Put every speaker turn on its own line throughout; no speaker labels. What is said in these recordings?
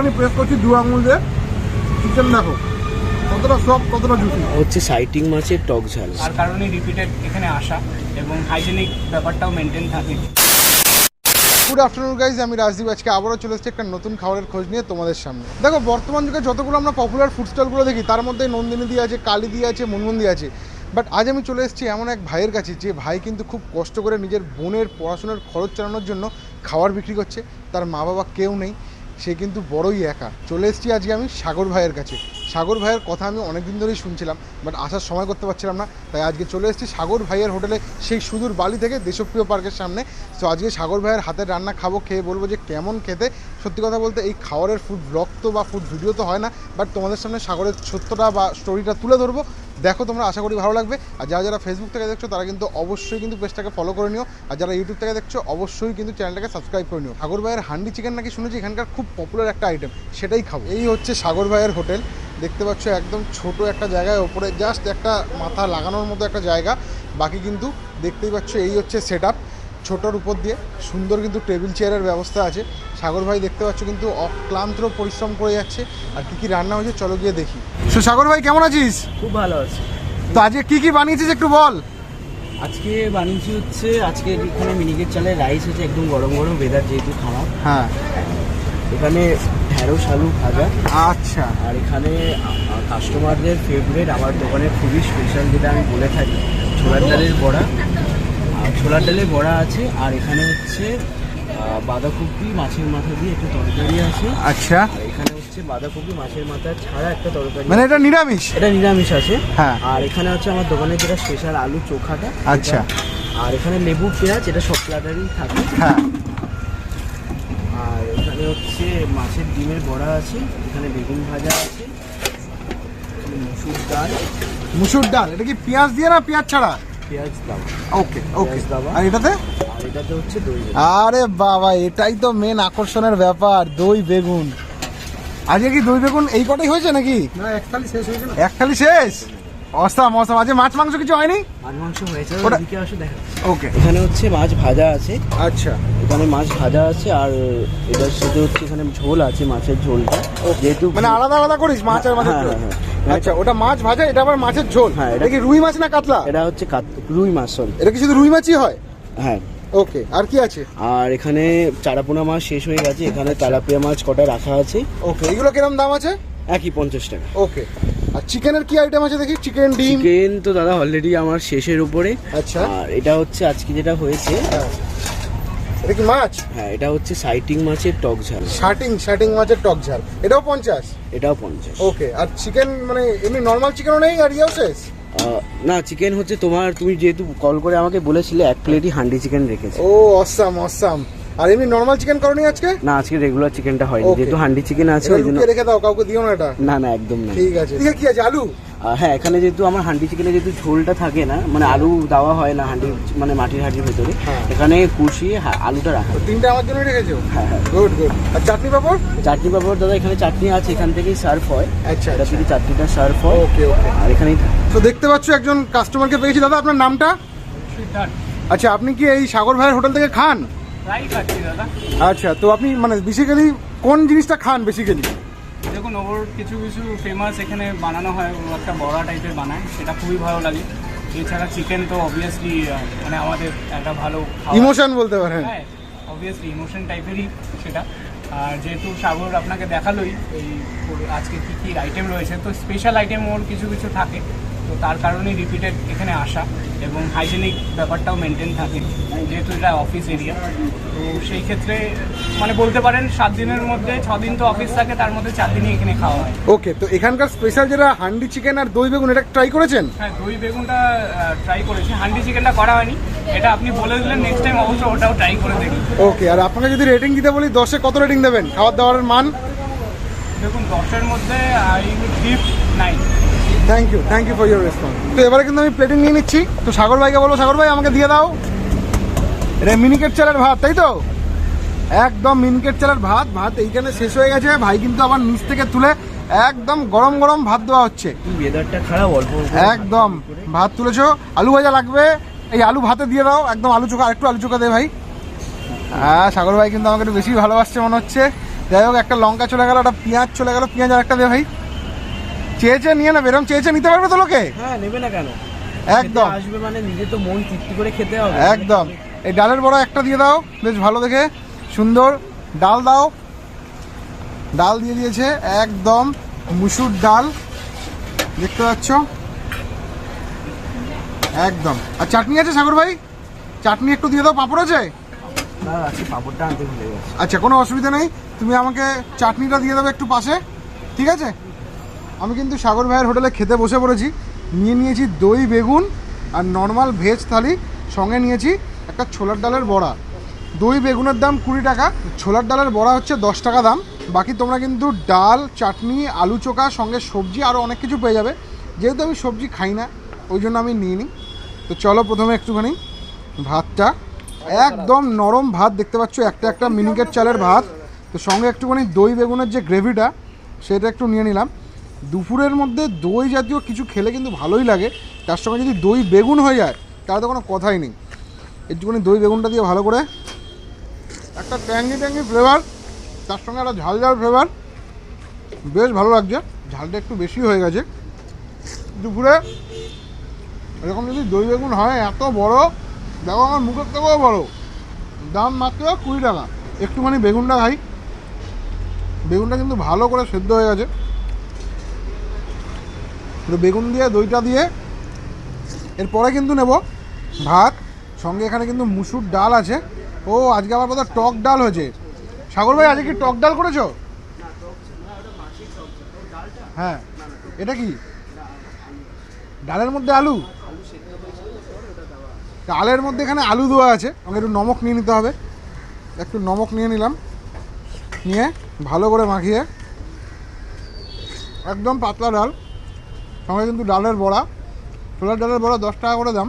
একটুখানি প্রেস করছি দু আঙুল দিয়ে। চিকেন দেখো কতটা সফট কতটা জুসি
হচ্ছে সাইটিং মাছের টক ঝাল।
আর কারণে রিপিটেড এখানে আসা এবং হাইজেনিক ব্যাপারটাও মেনটেন থাকে।
গুড আফটারনুন গাইজ আমি রাজদীপ। আজকে আবারও চলে এসেছি একটা নতুন খাবারের খোঁজ নিয়ে তোমাদের সামনে। দেখো বর্তমান যুগে যতগুলো আমরা পপুলার ফুড স্টলগুলো দেখি তার মধ্যে নন্দিনী দিয়ে আছে কালী দিয়ে আছে মুনমুন দিয়ে আছে। বাট আজ আমি চলে এসেছি এমন এক ভাইয়ের কাছে যে ভাই কিন্তু খুব কষ্ট করে নিজের বোনের পড়াশোনার খরচ চালানোর জন্য খাবার বিক্রি করছে। তার মা বাবা কেউ নেই। সে কিন্তু বড়ই একা। চলে এসেছি আজকে আমি সাগর ভাইয়ের কাছে। সাগর ভাইয়ের কথা আমি অনেক দিন ধরেই শুনছিলাম বাট আসার সময় করতে পারছিলাম না, তাই আজকে চলে এসেছি সাগর ভাইয়ের হোটেলে, সেই সুদূর বালি থেকে দেশপ্রিয় পার্কের সামনে। তো আজকে সাগর ভাইয়ের হাতের রান্না খাব, খেয়ে বলব যে কেমন খেতে। সত্যি কথা বলতে এই খাওয়ারের ফুড ব্লগ তো বা ফুড ভিডিও তো হয় না বাট তোমাদের সামনে সাগরের সত্যটা বা স্টোরিটা তুলে ধরবো। দেখো তোমরা, আশা করি ভালো লাগবে। আর যারা যারা ফেসবুক থেকে দেখছ, তারা কিন্তু অবশ্যই কিন্তু পেজটাকে ফলো করে নিও। আর যারা ইউটিউব থেকে দেখছ, অবশ্যই কিন্তু চ্যানেলটাকে সাবস্ক্রাইব করে নিও। সাগর ভাইয়ের হান্ডি চিকেন নাকি শুনেছি, এখানকার খুব পপুলার একটা আইটেম সেটাই খাব। এই হচ্ছে সাগর ভাইয়ের হোটেল। দেখতে পাচ্ছ একদম ছোট একটা জায়গায় ওপরে জাস্ট একটা মাথা লাগানোর মতো একটা জায়গা। বাকি কিন্তু দেখতেই পাচ্ছ এই হচ্ছে সেট আপ ছোটোর উপর দিয়ে সুন্দর কিন্তু টেবিল চেয়ারের ব্যবস্থা আছে। সাগর ভাই দেখতে পাচ্ছ কিন্তু অক্লান্ত পরিশ্রম করে যাচ্ছে। আর কী কী রান্না হয়েছে চলো গিয়ে দেখি। তো সাগর ভাই কেমন আছিস?
খুব ভালো আছে।
তো আজকে কী কী বানিয়েছিস একটু বল।
আজকে বানিয়েছি হচ্ছে আজকে এখানে মিনিকেট চালের রাইস হচ্ছে একদম গরম গরম বেদার যেহেতু খাওয়া
হ্যাঁ।
এখানে ঢেঁড়স আলু ভাজা।
আচ্ছা।
আর এখানে কাস্টমারদের ফেভারিট আমার দোকানের খুবই স্পেশাল যেটা আমি বলে থাকি ছোলার ডালের বড়া। আর ছোলার ডালের বড়া আছে আর এখানে হচ্ছে বাঁধাকপি মাছের মাথা দিয়ে একটা তরকারি আছে।
আচ্ছা।
এখানে হচ্ছে বাঁধাকপি মাছের মাথা ছাড়া একটা তরকারি
মানে এটা নিরামিষ?
এটা নিরামিষ আছে।
হ্যাঁ।
আর এখানে হচ্ছে আমার দোকানে যেটা স্পেশাল আলু চোখাটা
আচ্ছা।
আর এখানে লেবু পেঁয়াজ এটা সব প্লাটারই থাকে।
হ্যাঁ।
হচ্ছে মাছের ডিমের বড়া আছে এখানে বেগুন ভাজা আছে মসুর ডাল।
মুসুর ডাল এটা কি পেঁয়াজ দিয়ে না পেঁয়াজ ছাড়া?
পেঁয়াজ দাও
ওকে ওকে। আর এটাতে?
আর এটাতে হচ্ছে দই
আরে বাবা এটাই তো মেন আকর্ষণের ব্যাপার দই বেগুন। আজকে কি দই বেগুন এই কটাই হয়েছে নাকি?
না একটালি শেষ হয়ে গেল
এক থালি শেষ? Awesome awesome. আজকে মাছ মাংস কিছু হয়নি?
মাছ মাংস হয়েছে
ওটা-
ওদিকে আসো দেখা
ওকে।
এখানে হচ্ছে মাছ ভাজা আছে।
আচ্ছা।
এখানে মাছ ভাজা আছে আর এটার সাথে হচ্ছে এখানে ঝোল আছে মাছের ঝোলটা। যেহেতু
মানে আলাদা আলাদা করিস মাছ আর মাছের
হ্যাঁ,
ঝোল?
হ্যাঁ, হ্যাঁ।
আচ্ছা ওটা মাছ ভাজা এটা আবার মাছের ঝোল?
হ্যাঁ,
এটা কি রুই মাছ না কাতলা?
এটা হচ্ছে রুই মাছ সরি
এটা কি শুধু রুই মাছই হয়?
হ্যাঁ।
ওকে আর কি আছে?
আর এখানে চারাপোনা মাছ শেষ হয়ে গেছে এখানে তেলাপিয়া মাছ কটা রাখা আছে।
ওকে এগুলো কিরম দাম আছে?
একই পঞ্চাশ টাকা।
ওকে। আর চিকেনের কি আইটেম আছে দেখি? চিকেন ডিম।
চিকেন তো দাদা অলরেডি আমার শেষের উপরে।
আচ্ছা।
আর এটা হচ্ছে আজকে যেটা হয়েছে।
হ্যাঁ। এটা কি মাছ?
হ্যাঁ এটা হচ্ছে সাইটিং মাছের টক ঝাল।
শার্টিং শার্টিং মাছের টক ঝাল। এটাও পঞ্চাশ?
এটাও পঞ্চাশ।
ওকে আর চিকেন মানে এমনি নর্মাল চিকেনও নেই আর ইয়েও শেষ?
না চিকেন হচ্ছে তোমার তুমি যেহেতু কল করে আমাকে বলেছিলে এক প্লেটই হান্ডি চিকেন রেখেছে।
ও অসাম অসাম আর এমনি নর্মাল চিকেন করনি আজকে?
না আজকে রেগুলার চিকেনটা হয়নি যেহেতু হান্ডি চিকেন আছে ওই জন্য
রেখে দাও কাউকে দিও না এটা।
না না একদম না।
ঠিক আছে। ঠিক আছে কি আছে আলু?
হ্যাঁ এখানে যেহেতু আমার হান্ডি চিকেনে যেহেতু ঝোলটা থাকে না মানে আলু দেওয়া হয় না হান্ডি মানে মাটির হাঁড়ির ভেতরে
হ্যাঁ।
এখানে কুশিয়ে হা- আলুটা রাখা হয়।
তিনটা আমার জন্য রেখেছো?
হ্যাঁ হ্যাঁ।
গুড গুড আর চাটনি পাপড়?
চাটনি পাপড় দাদা এখানে চাটনি আছে এখান থেকেই সার্ভ হয়।
আচ্ছা
এটা
আচ্ছা।
থেকে চাটনিটা সার্ভ হয়
ওকে ওকে
আর এখানেই
তো দেখতে পাচ্ছ একজন কাস্টমারকে পেয়েছি। দাদা আপনার নামটা? আচ্ছা আপনি কি এই সাগর ভাইয়ের হোটেল থেকে খান? আচ্ছা তো আপনি মানে বেসিক্যালি কোন জিনিসটা খান বেসিক্যালি
দেখুন ওর কিছু কিছু ফেমাস এখানে বানানো হয় ও একটা বড়া টাইপের বানায় সেটা খুবই ভালো লাগে। এছাড়া চিকেন তো অবভিয়াসলি মানে আমাদের একটা ভালো
ইমোশন বলতে পারেন।
হ্যাঁ অবভিয়াসলি ইমোশন টাইপেরই সেটা। আর যেহেতু সাগর আপনাকে দেখালোই এই আজকে কী কী আইটেম রয়েছে তো স্পেশাল আইটেম ওর কিছু কিছু থাকে। তো তার কারণেই রিপিটেড এখানে আসা। এবং হাইজেনিক ব্যাপারটাও মেনটেন থাকে যেহেতু এটা অফিস এরিয়া তো সেই ক্ষেত্রে মানে বলতে পারেন সাত দিনের মধ্যে ছ দিন তো অফিস থাকে তার মধ্যে চার দিনই এখানে খাওয়া হয়।
ওকে তো এখানকার স্পেশাল যেটা হান্ডি চিকেন আর দই বেগুন এটা ট্রাই করেছেন?
হ্যাঁ দই বেগুনটা ট্রাই করেছি। হান্ডি চিকেনটা করা হয়নি। এটা আপনি বলে দিলেন নেক্সট টাইম অবশ্যই ওটাও ট্রাই করে দেখি।
ওকে আর আপনাকে যদি রেটিং দিতে বলি দশে কত রেটিং দেবেন? খাবার দাবারের মান?
দেখুন দশের মধ্যে I give nine
thank you thank you for your response তো এবারে কিন্তু আমি প্লেটিং নিয়ে নিচ্ছি। তো সাগর ভাইকে বলব সাগর ভাই আমাকে দিয়ে দাও। এটা মিনিকেট চালের ভাত তাই তো? একদম মিনিকেট চালের ভাত ভাত এইখানে শেষ হয়ে গেছে। ভাই কিন্তু আবার নিচ থেকে তুলে একদম গরম গরম ভাত দেওয়া হচ্ছে।
ওয়েদারটা খারাপ অল্প অল্প
একদম ভাত তুলেছো। আলু ভাজা লাগবে। এই আলু ভাতে দিয়ে দাও একদম আলু চোখা আরেকটু আলু চোখা দে ভাই। হ্যাঁ সাগর ভাই কিন্তু আমাকে একটু বেশি ভালোবাসছে মনে হচ্ছে। যাই হোক একটা লঙ্কা চলে গেল একটা পেঁয়াজ চলে গেল পেঁয়াজ আর একটা দে ভাই। চেয়েছে নিয়ে নেবে এরকম চেয়েছে নিতে পারবে তো লোকে?
হ্যাঁ নেবে না কেন?
একদম।
আসবে মানে নিজে তো মন তৃপ্তি করে খেতে হবে।
একদম। এই ডালের বড়া একটা দিয়ে দাও বেশ ভালো দেখে। সুন্দর। ডাল দাও। ডাল দিয়ে দিয়েছে একদম। মুসুর ডাল দেখতে পাচ্ছ? একদম। আর চাটনি আছে সাগর ভাই? চাটনি একটু দিয়ে দাও পাঁপড় আছে? আচ্ছা কোনো অসুবিধা নেই। তুমি আমাকে চাটনিটা দিয়ে দেবে একটু পাশে ঠিক আছে? আমি কিন্তু সাগর ভাইয়ের হোটেলে খেতে বসে পড়েছি। নিয়ে নিয়েছি দই, বেগুন আর নর্মাল ভেজ থালি। সঙ্গে নিয়েছি একটা ছোলার ডালের বড়া। দই, বেগুনের দাম কুড়ি টাকা। ছোলার ডালের বড়া হচ্ছে দশ টাকা দাম। বাকি তোমরা কিন্তু ডাল, চাটনি, আলু চোখা, সঙ্গে সবজি আরও অনেক কিছু পেয়ে যাবে। যেহেতু আমি সবজি খাই না, ওই জন্য আমি নিয়ে নিই। তো চলো প্রথমে একটুখানি ভাতটা। একদম নরম ভাত, দেখতে পাচ্ছ একটা একটা মিনিকেট চালের ভাত। তো সঙ্গে একটুখানি দই, বেগুনের যে গ্রেভিটা সেটা একটু নিয়ে নিলাম। দুপুরের মধ্যে দই জাতীয় কিছু খেলে কিন্তু ভালোই লাগে। তার সঙ্গে যদি দই বেগুন হয়ে যায়, তাহলে তো কোনো কথাই নেই। একটুখানি দই বেগুনটা দিয়ে ভালো করে একটা ট্যাঙ্গি ট্যাঙ্গি ফ্লেভার তার সঙ্গে একটা ঝাল ঝাল ফ্লেভার বেশ ভালো লাগছে, ঝালটা একটু বেশি হয়ে গেছে। দুপুরে এরকম যদি দই বেগুন হয়, এত বড়, দেখো আমার মুখের থেকেও বড়। দাম মাত্র কুড়ি টাকা। একটুখানি বেগুনটা খাই। বেগুনটা কিন্তু ভালো করে সেদ্ধ হয়ে গেছে। তো বেগুন দিয়ে, দইটা দিয়ে। এরপরে কিন্তু নেব ভাত, সঙ্গে এখানে কিন্তু মুসুর ডাল আছে। ও, আজকে আবার বোধহয় টক ডাল হয়েছে। সাগর ভাই, আজকে কি টক ডাল করেছ? হ্যাঁ এটা কি? ডালের মধ্যে আলু? ডালের মধ্যে এখানে আলু দেওয়া আছে। আমাকে একটু নমক নিয়ে নিতে হবে। একটু নমক নিয়ে নিলাম। নিয়ে ভালো করে মাখিয়ে, একদম পাতলা ডাল। সঙ্গে কিন্তু ডালের বড়া। ছোলার ডালের বড়া দশ টাকা করে দাম।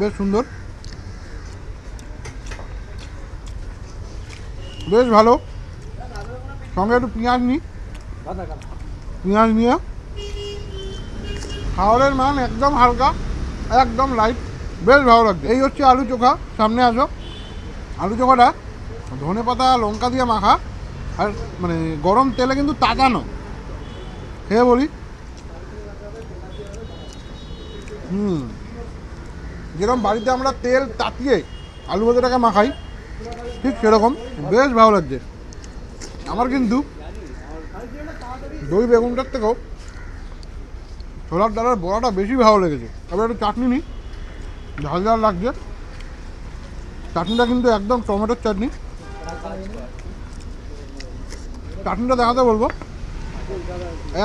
বেশ সুন্দর। বেশ ভালো। সঙ্গে একটু পেঁয়াজ নিই। পেঁয়াজ নিয়ে। খাওয়ারের মান একদম হালকা, একদম লাইট বেশ ভালো লাগছে। এই হচ্ছে আলু চোখা। সামনে আসো। আলু চোখাটা ধনে পাতা, লঙ্কা দিয়ে মাখা। আর মানে গরম তেলে কিন্তু তাকানো খেয়ে বলি। হুম। যেরকম বাড়িতে আমরা তেল তাতিয়ে আলু ভাজাটাকে মাখাই, ঠিক সেরকম। বেশ ভালো লাগছে। আমার কিন্তু দই বেগুনটার থেকেও ছোলার ডালের বড়াটা বেশি ভালো লেগেছে। এবার একটু চাটনি নিই। ঝাল ঝাল লাগছে। চাটনিটা কিন্তু একদম টমেটোর চাটনি। চাটনিটা দেখাতে বলব।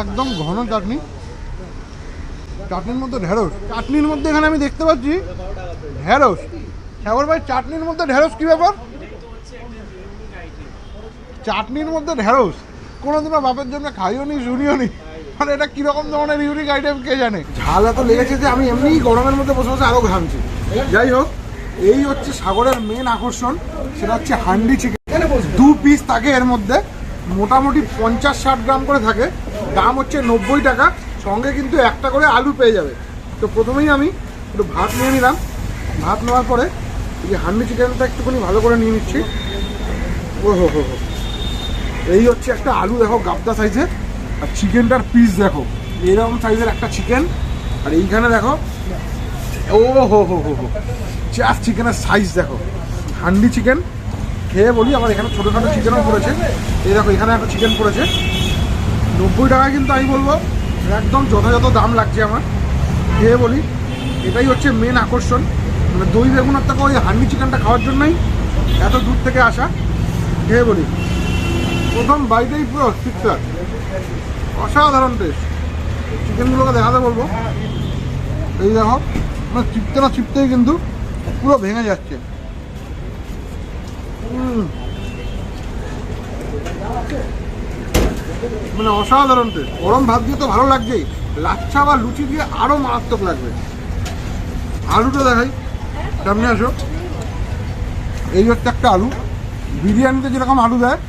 একদম ঘন চাটনি। চাটনির মধ্যে ঢেঁড়স। চাটনির মধ্যে এখানে আমি দেখতে পাচ্ছি ঢেঁড়স। সাগর ভাই, চাটনির মধ্যে ঢেঁড়স কী ব্যাপার? চাটনির মধ্যে ঢেঁড়স। কোনোদিনও বাপের জন্য খাইও নি, শুনিও নি। মানে এটা কীরকম ধরনের ইউনিক আইটেম কে জানে? ঝাল এত লেগেছে যে আমি এমনিই গরমের মধ্যে বসে বসে আরও ঘামছি। যাই হোক, এই হচ্ছে সাগরের মেন আকর্ষণ, সেটা হচ্ছে হান্ডি চিকেন দু পিস থাকে এর মধ্যে, মোটামুটি পঞ্চাশ ষাট গ্রাম করে থাকে। দাম হচ্ছে নব্বই টাকা। সঙ্গে কিন্তু একটা করে আলু পেয়ে যাবে। তো প্রথমেই আমি একটু ভাত নিয়ে নিলাম। ভাত নেওয়ার পরে এই হান্ডি চিকেনটা একটুখানি ভালো করে নিয়ে নিচ্ছি। ও হো হো এই হচ্ছে একটা আলু, দেখো, গাবদা সাইজের আর চিকেনটার পিস দেখো, এরকম সাইজের একটা চিকেন আর এইখানে, দেখো, ও হো হো হো হো। জাস্ট চিকেনের সাইজ দেখো। হান্ডি চিকেন খেয়ে বলি আমার এখানে ছোটোখাটো চিকেনও পড়েছে এই দেখো, এখানে একটা চিকেন পড়েছে নব্বই টাকায় কিন্তু আমি বলব। একদম যথাযথ দাম লাগছে আমার। খেয়ে বলি, এটাই হচ্ছে মেন আকর্ষণ। মানে দই বেগুনের থেকে ওই হান্ডি চিকেনটা খাওয়ার জন্যই এত দূর থেকে আসা। খেয়ে বলি। প্রথম বাইটেই পুরো ঠিকঠাক অসাধারণ টেস্ট চিকেনগুলোকে দেখাতে বলব। এই দেখো মানে চিপতে না চিপতেই কিন্তু পুরো ভেঙে যাচ্ছে। উম। মানে অসাধারণ টেস্ট গরম ভাত দিয়ে তো ভালো লাগছেই লাচ্ছা বা লুচি দিয়ে আরও মারাত্মক লাগবে। আলুটা দেখাই। সামনে আসো। এই হচ্ছে একটা আলু। বিরিয়ানিতে যেরকম আলু দেয়,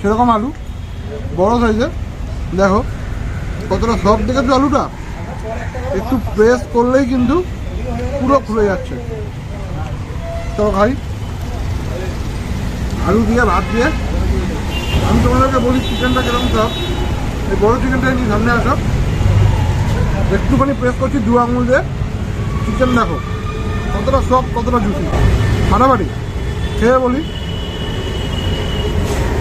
সেরকম আলু। বড় সাইজের। দেখো, কতটা সফট দেখেছ আলুটা? একটু প্রেস করলেই কিন্তু পুরো খুলে যাচ্ছে। তো ভাই, আলু দিয়ে ভাত দিয়ে আমি তোমাদেরকে বলি চিকেনটা কীরকম সব এই বড় চিকেনটা নিয়ে সামনে আসো। একটুখানি প্রেস করছি দু আঙুল দিয়ে। চিকেন দেখো, কতটা সব কতটা জুসি ফাটাফাটি খেয়ে বলি।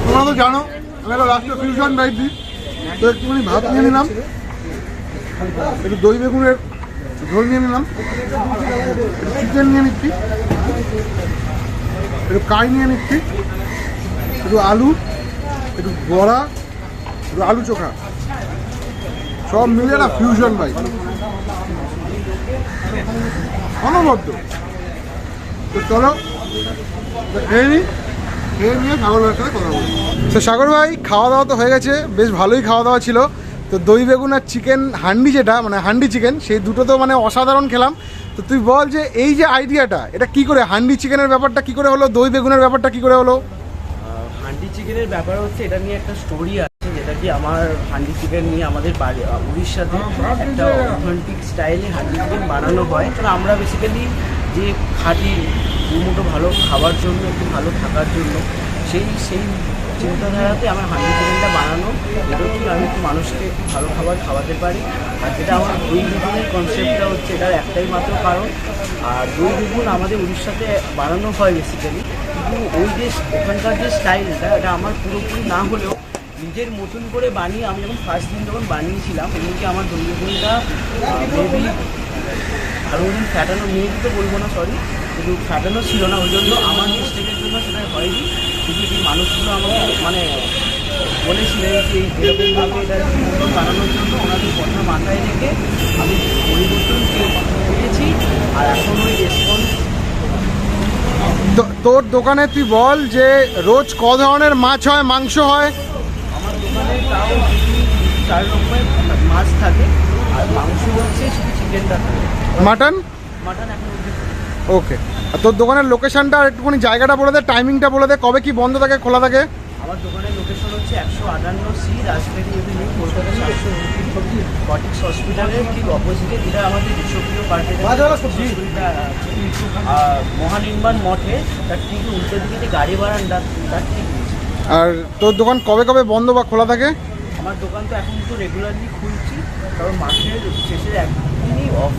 তোমরা তো জানো, আমি একটা রাষ্ট্রীয় ফিউশন ডাইট দিই। তো একটুখানি ভাত নিয়ে নিলাম। একটু দই বেগুনের ঝোল নিয়ে নিলাম। একটু চিকেন নিয়ে নিচ্ছি। একটু কাই নিয়ে নিচ্ছি। একটু আলু। একটু বড়া, একটু আলু চোখা। সব মিলে না ফিউশন ভাই। অনবদ্য। তো চলো, খেয়ে নিয়ে সাগরের সাথে কথা বলি। তো সাগর ভাই খাওয়া দাওয়া তো হয়ে গেছে, বেশ ভালোই খাওয়া দাওয়া ছিল। তো দই বেগুন আর চিকেন হান্ডি যেটা মানে হান্ডি চিকেন সেই দুটো তো মানে অসাধারণ খেলাম। তো তুই বল যে, এই যে আইডিয়াটা এটা কি করে, হান্ডি চিকেনের ব্যাপারটা কি করে হলো, দই বেগুনের ব্যাপারটা কি করে হলো?
চিকেনের ব্যাপার হচ্ছে এটা নিয়ে একটা স্টোরি আছে যেটা কি আমার হান্ডি চিকেন নিয়ে আমাদের বাড়ি উড়িষ্যাতে একটা অথেন্টিক স্টাইলে হান্ডি চিকেন বানানো হয়। কারণ আমরা বেসিক্যালি যে খাঁটি দুমুটো ভালো খাবার জন্য একটু ভালো থাকার জন্য সেই সেই চিন্তাধারাতে আমার হান্ডি চিকেনটা বানানো। এটা কি আমি একটু মানুষকে ভালো খাবার খাওয়াতে পারি। আর যেটা আমার দই বেগুনের কনসেপ্টটা হচ্ছে এটার একটাই মাত্র কারণ আর দই বেগুন আমাদের উড়িষ্যাতে বানানো হয় বেসিক্যালি কিন্তু ওই যে ওখানকার যে স্টাইলটা এটা আমার পুরোপুরি না হলেও নিজের মতন করে বানিয়ে আমি যখন ফার্স্ট দিন যখন বানিয়েছিলাম, এমনকি আমার দই বেগুনটা মেবি ভালো মতন ফ্যাটানো মেবি তো বলব না সরি কিন্তু ফ্যাটানো ছিল না, ওই জন্য আমার মিস্টেকের জন্য সেটা হয়নি। কিন্তু এই মানুষগুলো আমাকে মানে বলেছিলেন যে এরকমভাবে এটা বানানোর জন্য ওনাদের কথা মাথায় রেখে আমি পরিবর্তন পে- পেয়েছি আর এখন ওই রেসপন্স
তো তোর দোকানে তুই বল যে রোজ ক ধরনের মাছ হয় মাংস হয়?
আমার দোকানে তাও চার রকমের মাছ থাকে। আর মাংস হচ্ছে শুধু চিকেনটা থাকে।
মাটন?
মাটন এখন
ওকে। আর তোর দোকানের লোকেশনটা আর একটুখানি জায়গাটা বলে দে টাইমিংটা বলে দে কবে কি বন্ধ থাকে খোলা থাকে?
আমার দোকানের লোকেশন হচ্ছে একশো আটান্ন সি রাজবাড়ি এভিনিউ কলকাতা সাতশো উনত্রিশ কটিক্স হসপিটালের ঠিক অপোজিটে যেটা আমাদের বিশ্বপ্রিয় আছে। মহানির্মাণ মঠে তার ঠিক উল্টো দিকে যে গাড়ি বারান্দা তার ঠিক
আর তোর দোকান কবে কবে বন্ধ বা খোলা থাকে?
আমার দোকান তো এখন তো রেগুলারলি খুলছি কারণ মাসের শেষে একদিনই অফ